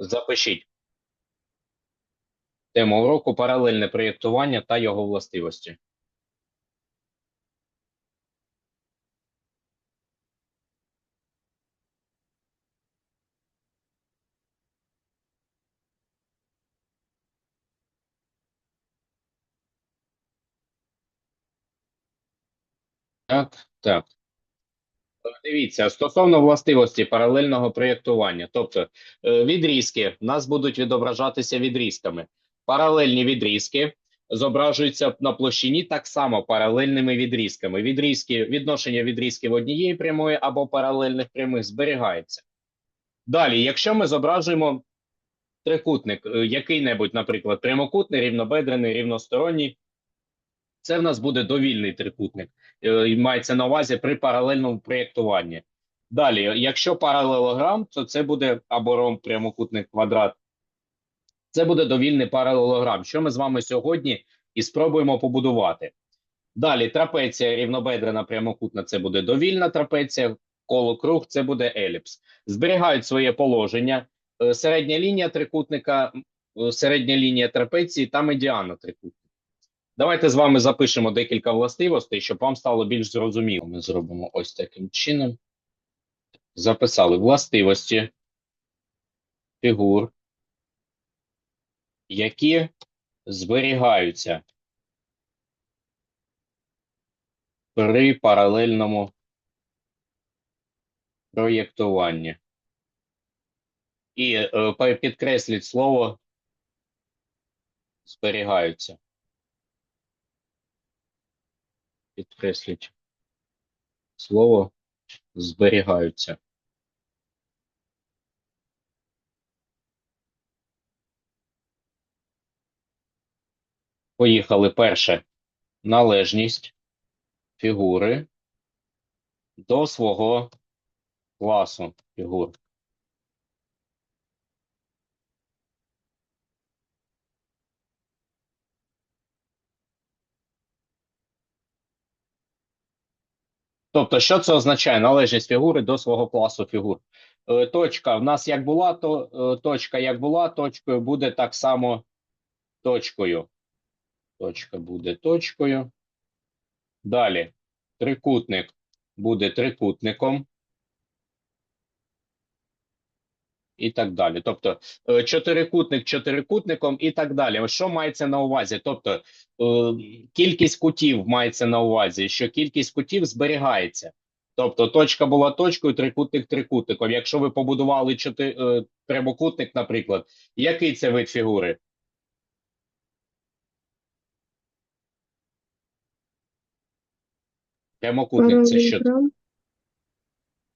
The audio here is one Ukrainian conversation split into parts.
Запишіть. Тема уроку паралельне проєктування та його властивості. Так, так. Дивіться, стосовно властивості паралельного проєктування, тобто е, відрізки в нас будуть відображатися відрізками. Паралельні відрізки зображуються на площині так само паралельними відрізками. Відрізки, відношення відрізків однієї прямої або паралельних прямих зберігається. Далі, якщо ми зображуємо трикутник, е, який-небудь, наприклад, прямокутний, рівнобедрений, рівносторонній, це в нас буде довільний трикутник. Е, і мається на увазі при паралельному проєктуванні. Далі, якщо паралелограм, то це буде або ромб, прямокутний квадрат. Це буде довільний паралелограм, що ми з вами сьогодні і спробуємо побудувати. Далі, трапеція рівнобедрена прямокутна це буде довільна трапеція, коло круг це буде еліпс. Зберігають своє положення. Е, Середня лінія трикутника, е, середня лінія трапеції та медіана трикутника. Давайте з вами запишемо декілька властивостей, щоб вам стало більш зрозуміло. Ми зробимо ось таким чином. Записали властивості фігур, які зберігаються при паралельному проєктуванні. І е, підкресліть слово зберігаються. Підкресліть слово зберігаються. Поїхали перше. Належність фігури до свого класу фігур. Тобто, що це означає належність фігури до свого класу фігур? Е, Точка в нас як була, то е, точка як була, точкою буде так само точкою. Точка буде точкою. Далі трикутник буде трикутником. І так далі. Тобто е, чотирикутник чотирикутником і так далі. Що мається на увазі? Тобто е, кількість кутів мається на увазі, що кількість кутів зберігається. Тобто точка була точкою, трикутник трикутником. Якщо ви побудували чотир... е, прямокутник, наприклад, який це вид фігури? Прямокутник це що?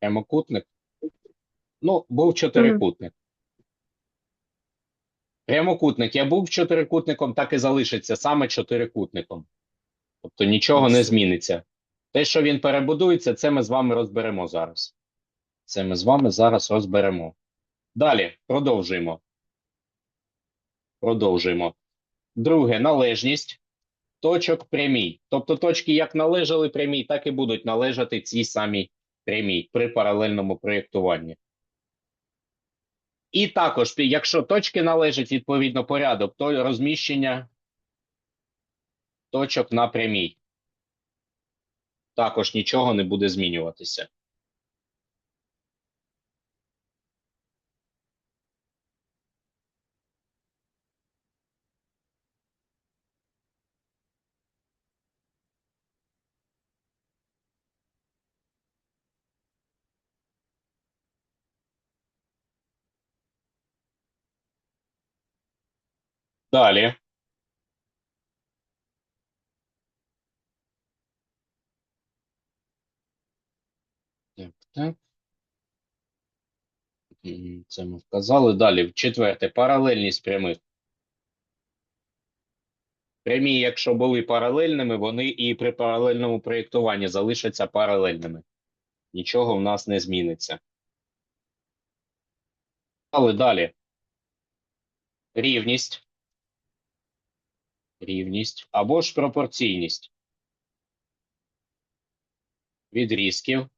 Прямокутник? Ну, був чотирикутник. Прямокутник. Я був чотирикутником, так і залишиться саме чотирикутником. Тобто нічого не зміниться. Те, що він перебудується, це ми з вами розберемо зараз. Це ми з вами зараз розберемо. Далі продовжуємо. Продовжуємо. Друге, належність точок прямій. Тобто точки як належали прямій, так і будуть належати цій самій прямій при паралельному проєктуванні. І також, якщо точки належать відповідно порядок, то розміщення точок на прямій. Також нічого не буде змінюватися. Далі. Так, так. Це ми вказали. Далі, четверте, паралельність прямих. Прямі, якщо були паралельними, вони і при паралельному проєктуванні залишаться паралельними. Нічого в нас не зміниться. Але далі. Рівність. Рівність або ж пропорційність відрізків,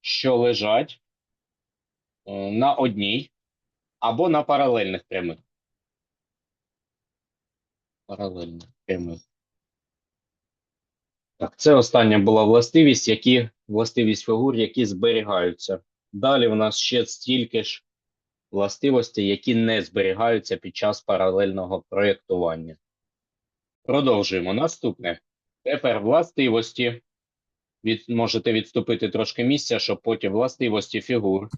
що лежать е, на одній або на паралельних прямих. Паралельних прямих. Так, це остання була властивість, які властивість фігур, які зберігаються. Далі в нас ще стільки ж властивостей, які не зберігаються під час паралельного проєктування. Продовжуємо. Наступне. Тепер властивості. Від, можете відступити трошки місця, щоб потім властивості фігур,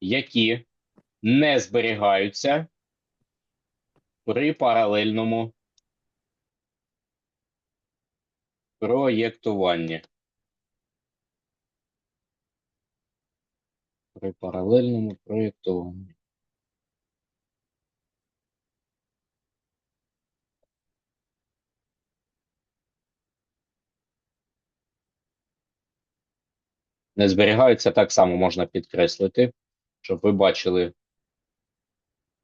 які не зберігаються при паралельному проєктуванні. При паралельному проєктуванні. Не зберігаються так само можна підкреслити, щоб ви бачили.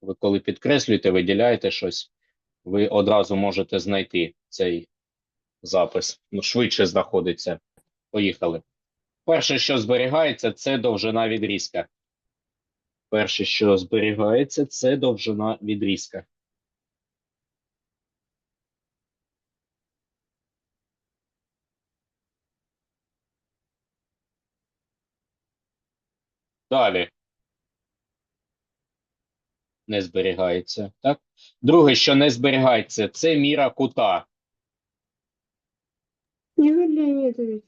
Ви коли підкреслюєте, виділяєте щось, ви одразу можете знайти цей запис. Ну, швидше знаходиться. Поїхали. Перше, що зберігається, це довжина відрізка. Перше, що зберігається, це довжина відрізка. Далі. Не зберігається. Так? Друге, що не зберігається, це міра кута. Ігор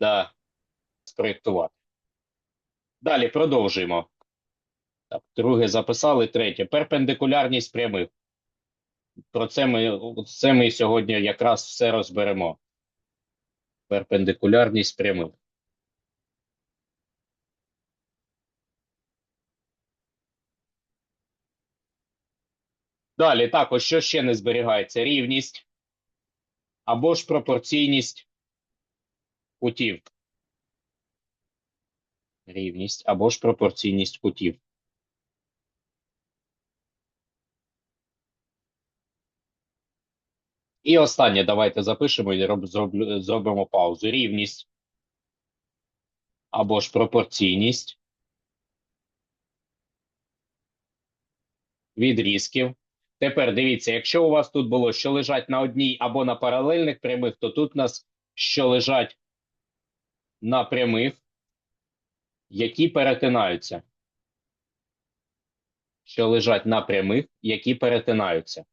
Да. Спроєктувати. Далі продовжуємо. Так, друге записали, третє. Перпендикулярність прямих. Про це ми, це ми сьогодні якраз все розберемо. Перпендикулярність прямих. Далі також, що ще не зберігається? Рівність або ж пропорційність кутів. Рівність або ж пропорційність кутів. І останнє давайте запишемо і роб- зроблю- зробимо паузу. Рівність або ж пропорційність відрізків. Тепер дивіться, якщо у вас тут було, що лежать на одній або на паралельних прямих, то тут у нас що лежать на прямих, які перетинаються. Що лежать на прямих, які перетинаються.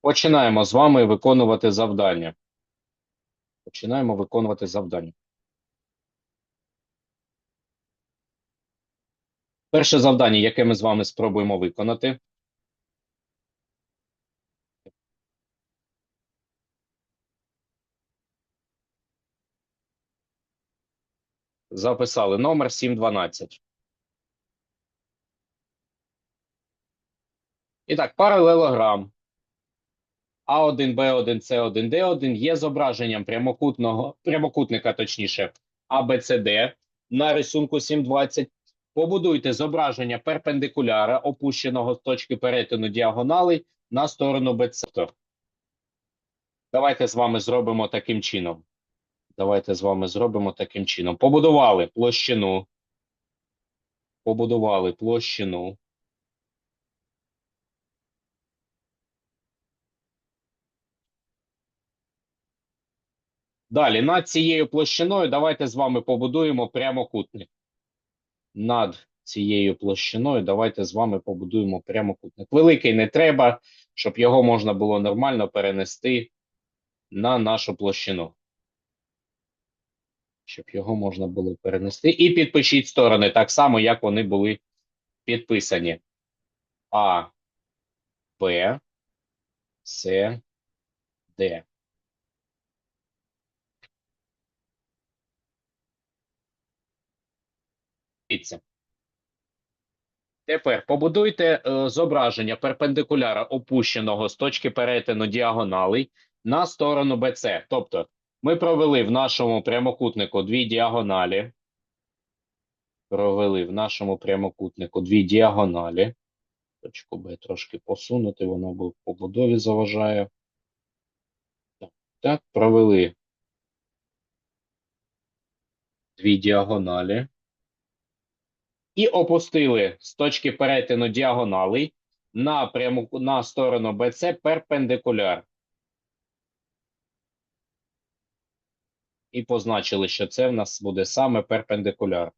Починаємо з вами виконувати завдання. Починаємо виконувати завдання. Перше завдання, яке ми з вами спробуємо виконати. Записали номер 712. І так, паралелограм А1, Б1, С1, Д1 є зображенням прямокутного, прямокутника, точніше, ABCD на рисунку 720. Побудуйте зображення перпендикуляра, опущеного з точки перетину діагоналей на сторону BC. Давайте з вами зробимо таким чином. Давайте з вами зробимо таким чином. Побудували площину. Побудували площину. Далі, над цією площиною давайте з вами побудуємо прямокутник. Над цією площиною давайте з вами побудуємо прямокутник. Великий не треба, щоб його можна було нормально перенести на нашу площину. Щоб його можна було перенести. І підпишіть сторони так само, як вони були підписані. А, Б, С, Д. Дивіться. Тепер побудуйте е, зображення перпендикуляра опущеного з точки перетину діагоналей на сторону BC. Тобто ми провели в нашому прямокутнику дві діагоналі. Провели в нашому прямокутнику дві діагоналі. Точку Б трошки посунути, вона б в побудові заважає. Так, так, провели дві діагоналі. І опустили з точки перетину діагоналей на, пряму, на сторону BC перпендикуляр. І позначили, що це в нас буде саме перпендикуляр.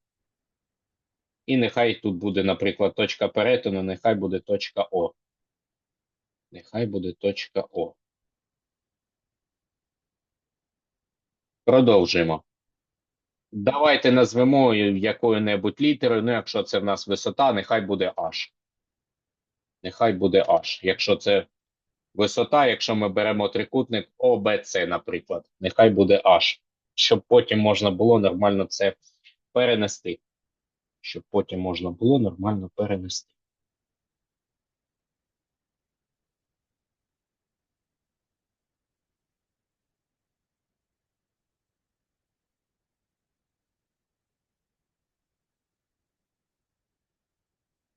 І нехай тут буде, наприклад, точка перетину, нехай буде точка О. Нехай буде точка О. Продовжуємо. Давайте назвемо якою-небудь літерою. Ну, якщо це в нас висота, нехай буде H. Нехай буде H. Якщо це висота, якщо ми беремо трикутник OBC, наприклад, нехай буде H. Щоб потім можна було нормально це перенести. Щоб потім можна було нормально перенести.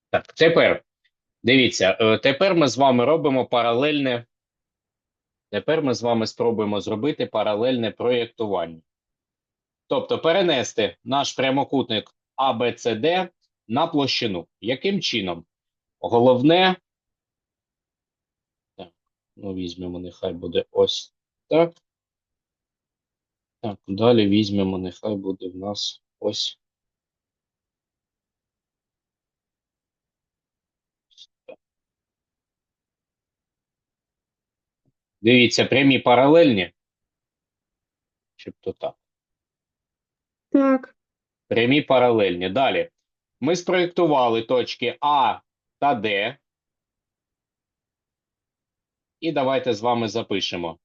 Так, тепер дивіться, е, тепер ми з вами робимо паралельне. Тепер ми з вами спробуємо зробити паралельне проєктування. Тобто перенести наш прямокутник ABCD на площину. Яким чином? Головне. Так, ну візьмемо, нехай буде ось так. Так, далі візьмемо, нехай буде в нас ось. Дивіться, прямі паралельні. Чебто так. Так, Прямі паралельні. Далі. Ми спроєктували точки А та Д. І давайте з вами запишемо.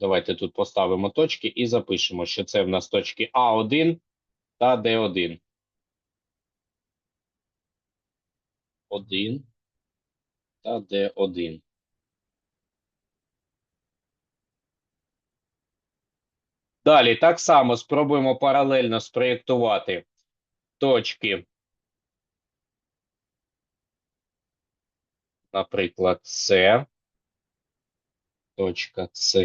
Давайте тут поставимо точки і запишемо, що це в нас точки А1 та Д1. 1 та Д1. Далі так само спробуємо паралельно спроєктувати точки, наприклад, С, точка С.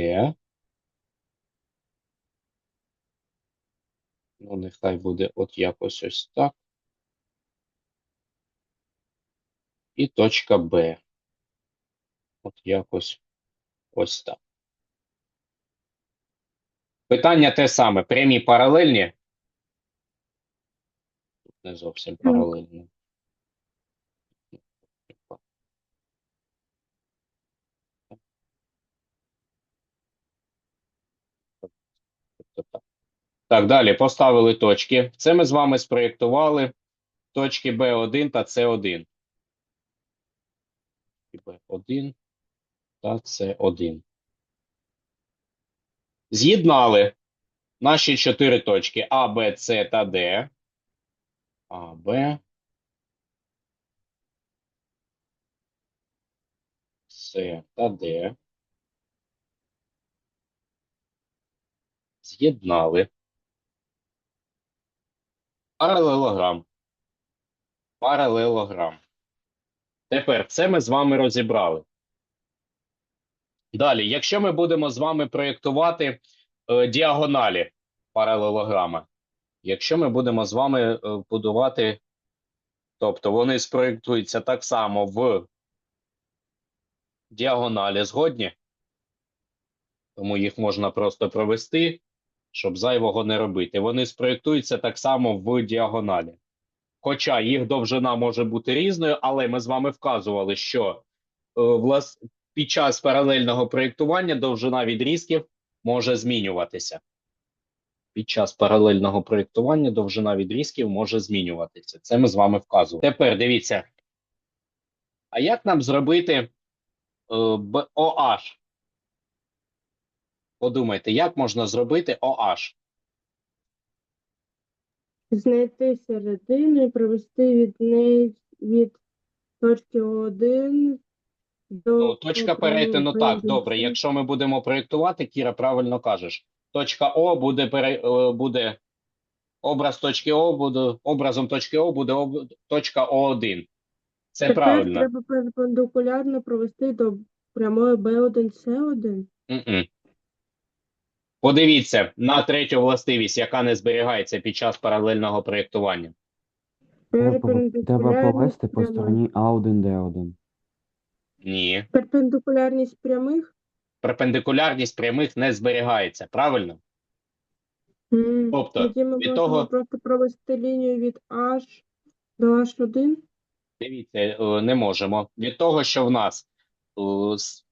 Ну, нехай буде от якось ось так. І точка Б. От якось ось так. Питання те саме. Прямі паралельні? Тут не зовсім паралельні. Так. Так, далі поставили точки. Це ми з вами спроєктували точки B1 та C1. B1 та C1. З'єднали наші чотири точки А, Б, С та Д. А, Б. С та Д. З'єднали. Паралелограм. Паралелограм. Тепер це ми з вами розібрали. Далі, якщо ми будемо з вами проєктувати е, діагоналі паралелограма, якщо ми будемо з вами е, будувати, тобто вони спроєктуються так само в діагоналі згодні, тому їх можна просто провести, щоб зайвого не робити. Вони спроєктуються так само в діагоналі. Хоча їх довжина може бути різною, але ми з вами вказували, що е, влас... під час паралельного проєктування довжина відрізків може змінюватися. Під час паралельного проєктування довжина відрізків може змінюватися. Це ми з вами вказували. Тепер дивіться. А як нам зробити OH? Подумайте, як можна зробити OH? знайти середину і провести від неї від точки О1 до Ну, точка перетину так, добре. Якщо ми будемо проєктувати, Кіра, правильно кажеш. Точка О буде пере, е, буде образ точки О буде образом точки О буде об, точка О1. Це Тепер правильно. треба перпендикулярно провести до прямої Б1, С1. Мгм. Подивіться на третю властивість, яка не зберігається під час паралельного проєктування. Треба, пов- повести по стороні А1, Д1. Ні. Перпендикулярність прямих. Перпендикулярність прямих не зберігається, правильно? М, Тобто, Тоді ми від можемо того- просто провести лінію від H до H1. Дивіться, е, не можемо. Від того, що в нас, е, с-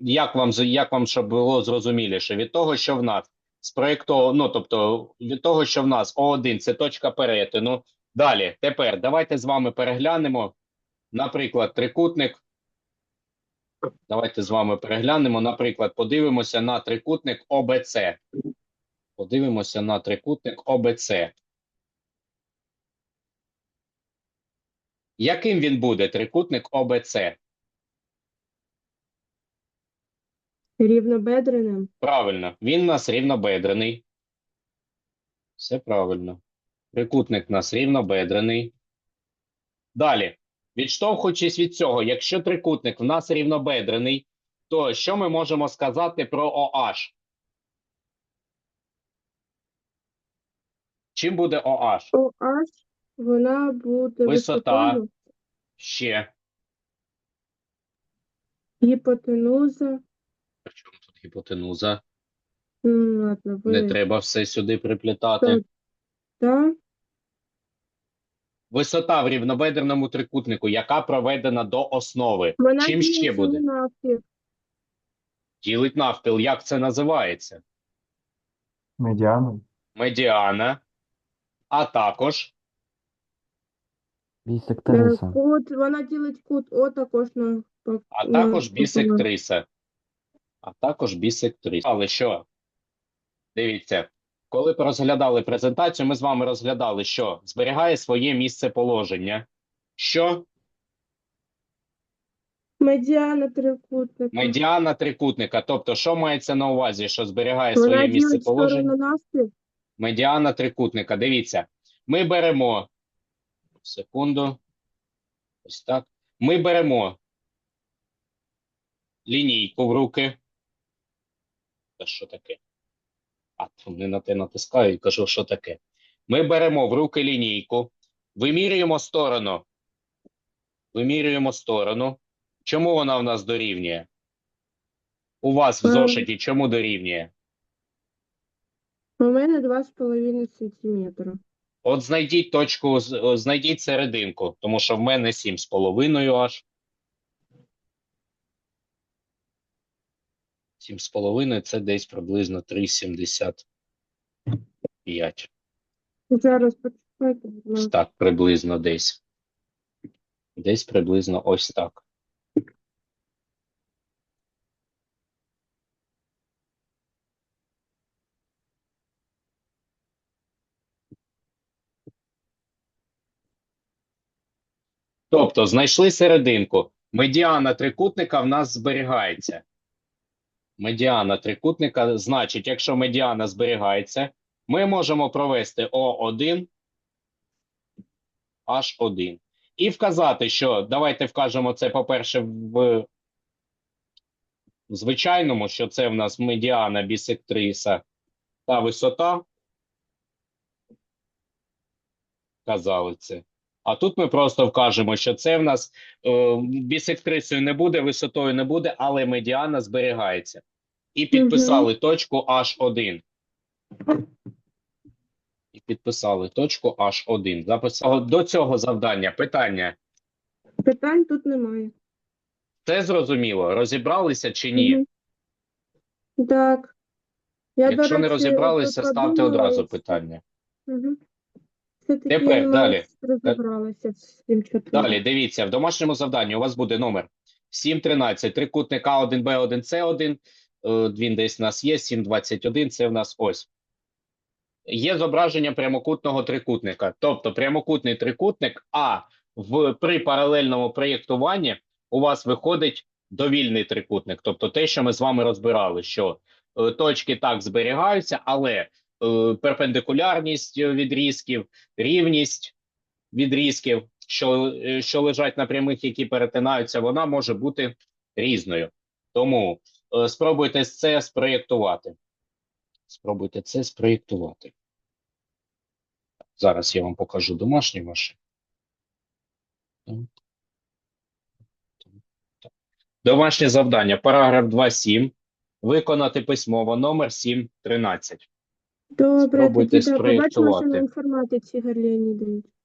як вам, з- як вам щоб було зрозуміліше, від того, що в нас спроєктовано, ну, тобто, від того, що в нас О1 – це точка перетину. Далі, тепер давайте з вами переглянемо, наприклад, трикутник. Давайте з вами переглянемо, наприклад, подивимося на трикутник ОБЦ. Подивимося на трикутник ОБЦ. Яким він буде, трикутник ОБЦ? Рівнобедреним. Правильно, він у нас рівнобедрений. Все правильно. Трикутник у нас рівнобедрений. Далі, відштовхуючись від цього, якщо трикутник в нас рівнобедрений, то що ми можемо сказати про OH? Чим буде OH? OH, вона буде Висота. висотою, Ще. гіпотенуза. При чому тут гіпотенуза? М, Ладно, Не треба все сюди приплітати. Так. Та Висота в рівнобедреному трикутнику, яка проведена до основи. вона Чим ще буде? навпіл. Ділить навпіл. Як це називається? Медіану. Медіана, а також Бісектриса. Кут, вона ділить кут О також на а також бісектриса. А також бісектриса. Але що? Дивіться, коли розглядали презентацію, ми з вами розглядали, що зберігає своє місце положення. Що? Медіана трикутника. Медіана трикутника. Тобто, що мається на увазі, що зберігає Вона своє місце положення? Медіана трикутника. Дивіться, ми беремо секунду. Ось так. Ми беремо лінійку в руки. Та що таке? А, не на те натискаю і кажу, що таке. Ми беремо в руки лінійку, вимірюємо сторону. Вимірюємо сторону. Чому вона в нас дорівнює? У вас в Е. зошиті чому дорівнює? У мене 2,5 сантиметра. От знайдіть точку, знайдіть серединку, тому що в мене 7,5 аж. 7,5 це десь приблизно 3,75. Зараз почекайте, так, приблизно десь. Десь приблизно ось так. Тобто знайшли серединку. Медіана трикутника в нас зберігається. Медіана трикутника, значить, якщо медіана зберігається, ми можемо провести О1, H1. І вказати, що давайте вкажемо це, по-перше, в, звичайному, що це в нас медіана бісектриса та висота. Казали це. А тут ми просто вкажемо, що це в нас е, бісектрисою не буде, висотою не буде, але медіана зберігається. І підписали точку H1. І підписали точку H1. Записали до цього завдання питання. Питань тут немає. Це зрозуміло? Розібралися чи ні? Мгм. Так. Я, Якщо не розібралися, ставте одразу питання. Тепер далі. розібралася з цим чотирьом. Далі, дивіться, в домашньому завданні у вас буде номер 713, трикутник А1, Б1, С1. Е, Він десь у нас є, 721, це в нас ось. Є зображення прямокутного трикутника. Тобто прямокутний трикутник, а в, при паралельному проєктуванні у вас виходить довільний трикутник. Тобто те, що ми з вами розбирали, що е, точки так зберігаються, але перпендикулярність е, відрізків, рівність відрізків, що, е, що лежать на прямих, які перетинаються, вона може бути різною. Тому е, спробуйте це спроєктувати. Спробуйте це спроєктувати. Зараз я вам покажу домашні ваші. Домашнє завдання. Параграф 2.7. Виконати письмово номер 7.13. Добре, Спробуйте тоді так, побачимо, що на інформатиці, Ігор Леонідович.